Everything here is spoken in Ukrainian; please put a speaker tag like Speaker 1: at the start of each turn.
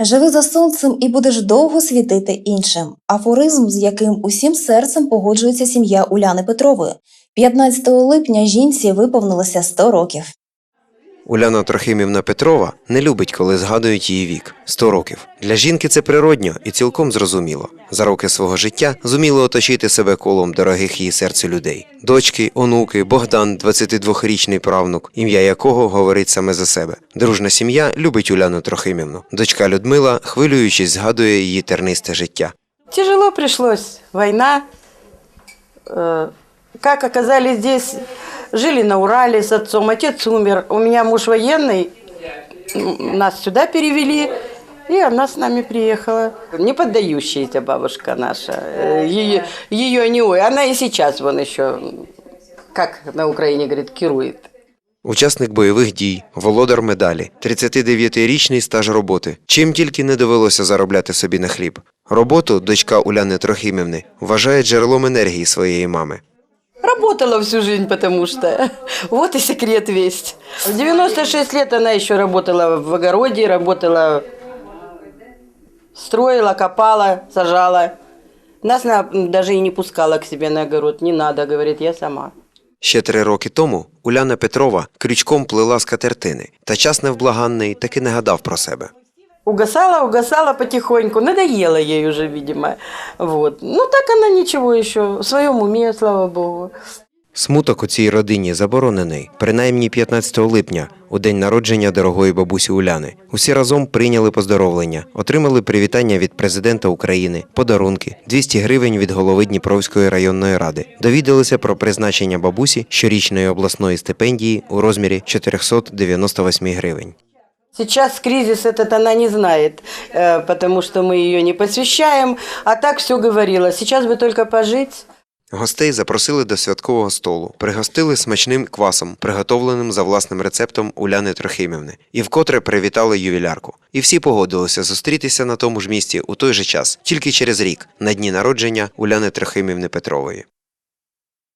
Speaker 1: Живи за сонцем і будеш довго світити іншим. Афоризм, з яким усім серцем погоджується сім'я Уляни Петрової. 15 липня жінці виповнилося 100 років.
Speaker 2: Уляна Трохимівна Петрова не любить, коли згадують її вік 100 років. Для жінки це природньо і цілком зрозуміло. За роки свого життя зуміла оточити себе колом дорогих її серцю людей: дочки, онуки, Богдан, 22-річний правнук, ім'я якого говорить саме за себе. Дружна сім'я любить Уляну Трохимівну. Дочка Людмила, хвилюючись, згадує її тернисте життя.
Speaker 3: Тяжело пришлось. Война. Э, Как оказались здесь, жили на Урале с отцом. Отец умер. У меня муж военный. Нас сюда перевели. И она с нами приехала. Не поддающаяся бабушка наша. Э, Ее, ее не ой. Она и сейчас вон еще, как на Украине говорит, кирует.
Speaker 2: Учасник бойових дій, володар медалі, 39-річний стаж роботи. Чим тільки не довелося заробляти собі на хліб. Роботу дочка Уляни Трохимівни вважає джерелом енергії своєї мами.
Speaker 3: Работала всю жизнь, потому что вот и секрет весь. В 96 лет она еще работала в огороде, работала, строила, копала, сажала. Нас она даже и не пускала к себе на огород. Не надо, говорит, я сама.
Speaker 2: Ще три роки тому Уляна Петрова крючком плела скатертини, та час невблаганний таки не гадав про себе.
Speaker 3: Угасала, угасала потихоньку. Надоело ей уже, видимо. Вот. Ну, так она ничего еще. В своем уме, слава богу.
Speaker 2: Смуток у цій родині заборонений, принаймні 15 липня, у день народження дорогої бабусі Уляни. Усі разом прийняли поздоровлення, отримали привітання від президента України, подарунки, 200 гривень від голови Дніпровської районної ради. Довідалися про призначення бабусі щорічної обласної стипендії у розмірі 498 гривень.
Speaker 3: Сейчас кризис этот она не знает, э, потому что мы ее не посвящаем. А так все говорила. Сейчас бы только пожить.
Speaker 2: Гостей запросили до святкового столу, пригостили смачним квасом, приготовленим за власним рецептом Уляни Трохимівни, і вкотре привітали ювілярку. І всі погодилися зустрітися на тому ж місці у той же час, тільки через рік, на дні народження Уляни Трохимівни Петрової.